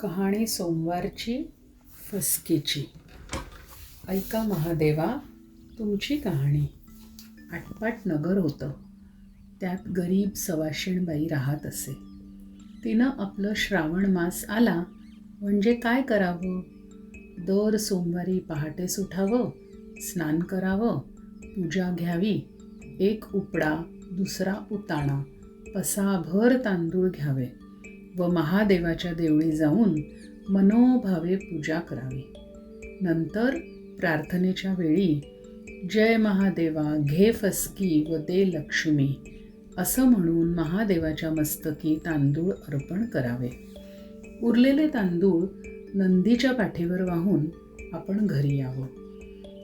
कहाणी सोमवारची फसकीची. ऐका महादेवा तुमची कहाणी. आटपाट नगर होतं. त्यात गरीब सवाशिणबाई राहत असे. तिनं आपलं श्रावण मास आला म्हणजे काय करावं? दर सोमवारी पहाटे उठावं स्नान करावं पूजा घ्यावी एक उपडा दुसरा उताणा पसाभर तांदूळ घ्यावे. व महादेवाच्या देवळी जाऊन मनोभावे पूजा करावी. नंतर प्रार्थनेच्या वेळी जय महादेवा घे फसकी व दे लक्ष्मी असं म्हणून महादेवाच्या मस्तकी तांदूळ अर्पण करावे. उरलेले तांदूळ नंदीच्या पाठीवर वाहून आपण घरी यावं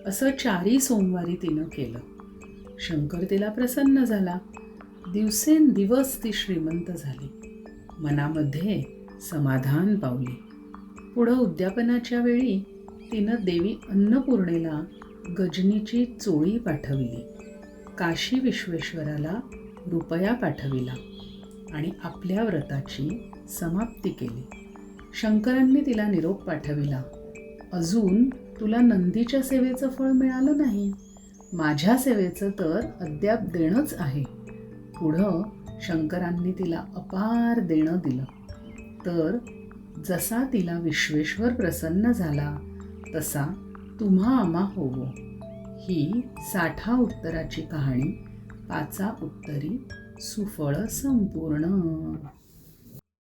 असं चारी सोमवारी तिनं केलं. शंकर तिला प्रसन्न झाला. दिवसेंदिवस ती श्रीमंत झाली. मनामध्ये समाधान पावले. पुढं उद्यापनाच्या वेळी तिनं देवी अन्नपूर्णेला गजनीची चोळी पाठविली. काशी विश्वेश्वराला रुपया पाठविला आणि आपल्या व्रताची समाप्ती केली. शंकरांनी तिला निरोप पाठविला अजून तुला नंदीच्या सेवेचं फळ मिळालं नाही. माझ्या सेवेचं तर अद्याप देणंच आहे. पुढं शंकरांनी तिला अपार देणं दिलं. तर जसा तिला विश्वेश्वर प्रसन्न झाला तसा तुम्हा आमा होवो. ही साठा उत्तराची कहाणी पाचा उत्तरी सुफळ संपूर्ण.